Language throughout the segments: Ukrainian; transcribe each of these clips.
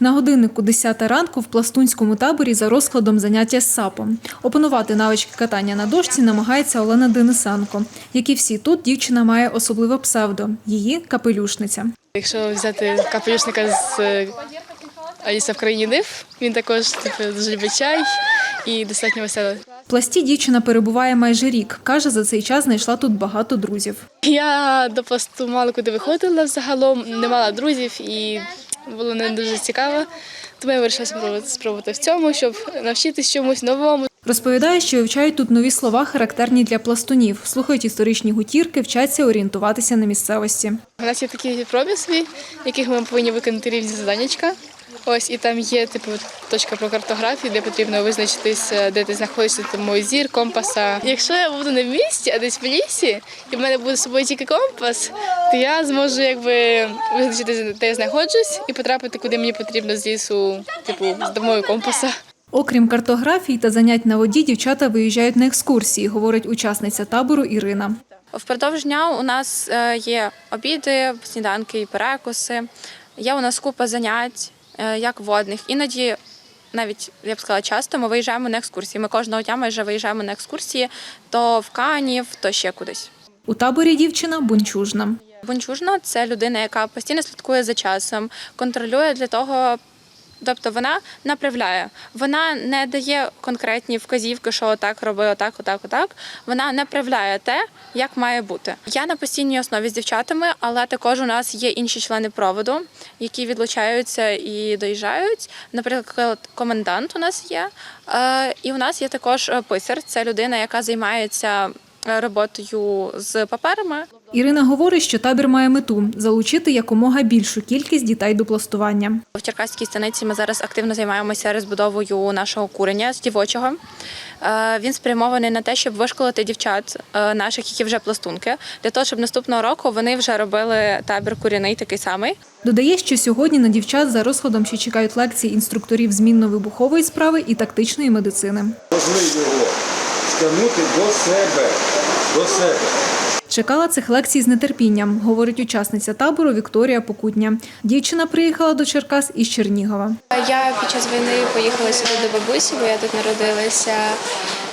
На годиннику 10 ранку в пластунському таборі за розкладом заняття з сапом. Опанувати навички катання на дошці намагається Олена Денисенко. Як і всі тут, дівчина має особливе псевдо – її капелюшниця. Якщо взяти капелюшника з е, Аліса в країні див, він також типу, дуже любить чай і достатньо веселий. В пласті дівчина перебуває майже рік. Каже, за цей час знайшла тут багато друзів. Я до пласту мало куди виходила взагалом, не мала друзів і було не дуже цікаво. Тому я вирішила спробувати, спробувати в цьому, щоб навчитись чомусь новому. Розповідає, що вивчають тут нові слова, характерні для пластунів, слухають історичні гутірки, вчаться орієнтуватися на місцевості. У нас є такі пробі свої, яких ми повинні виконати рівні заданнячка. Ось і там є типу точка про картографію, де потрібно визначитися, де ти знаходишся, тому зір, компаса. Якщо я буду не в місті, а десь в лісі, і в мене буде з собою тільки компас, то я зможу якби визначити, де я знаходжусь, і потрапити, куди мені потрібно з лісу, типу, з домою компаса. Окрім картографії та занять на воді, дівчата виїжджають на екскурсії, говорить учасниця табору Ірина. Впродовж дня у нас е, є обіди, сніданки і перекуси. Є у нас купа занять, е, як водних. Іноді, навіть я б сказала, часто ми виїжджаємо на екскурсії. Ми кожного дня майже виїжджаємо на екскурсії то в Канів, то ще кудись. У таборі дівчина бунчужна. Бунчужна це людина, яка постійно слідкує за часом, контролює для того. Тобто вона направляє, вона не дає конкретні вказівки, що отак роби, отак, отак, отак. Вона направляє те, як має бути. Я на постійній основі з дівчатами, але також у нас є інші члени проводу, які відлучаються і доїжджають. Наприклад, комендант у нас є, Е, і у нас є також е, писар. Це людина, яка займається роботою з паперами. Ірина говорить, що табір має мету залучити якомога більшу кількість дітей до пластування. В Черкаській станиці ми зараз активно займаємося розбудовою нашого курення з дівочого. Е, Він спрямований на те, щоб вишколити дівчат е, наших, які вже пластунки, для того, щоб наступного року вони вже робили табір куряний такий самий. Додає, що сьогодні на дівчат за розкладом ще чекають лекції інструкторів змінно-вибухової справи і тактичної медицини. Його стягнути до себе, до себе. Чекала цих лекцій з нетерпінням, говорить учасниця табору Вікторія Покутня. Дівчина приїхала до Черкас із Чернігова. Я під час війни поїхала сюди до бабусі, бо я тут народилася,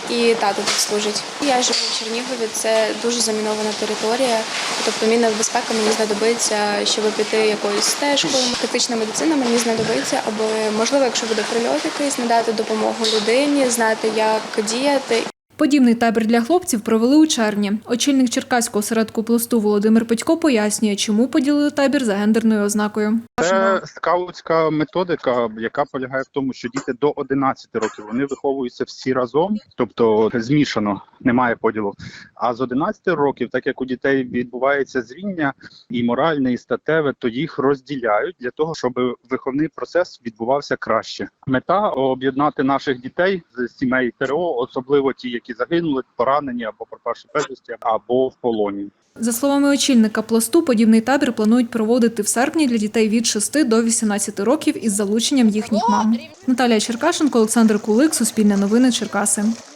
і тато тут служить. Я живу в Чернігові, це дуже замінована територія. Тобто мінна безпека мені знадобиться, щоб піти якоюсь стежкою. Тактична медицина мені знадобиться, аби можливо, якщо буде прильот якийсь, надати допомогу людині, знати, як діяти. Подібний табір для хлопців провели у червні. Очільник Черкаського осередку пласту Володимир Петько пояснює, чому поділили табір за гендерною ознакою. Це скаутська методика, яка полягає в тому, що діти до 11 років вони виховуються всі разом, тобто змішано, немає поділу. А з 11 років, так як у дітей відбувається зріння і моральне, і статеве, то їх розділяють для того, щоб виховний процес відбувався краще. Мета об'єднати наших дітей з сімей ТРО, особливо ті, які загинули, поранені або пропавши безвісті, або в полоні. За словами очільника пласту, подібний табір планують проводити в серпні для дітей від 6 до 18 років із залученням їхніх мам. Наталія Черкашенко, Олександр Кулик, Суспільне новини, Черкаси.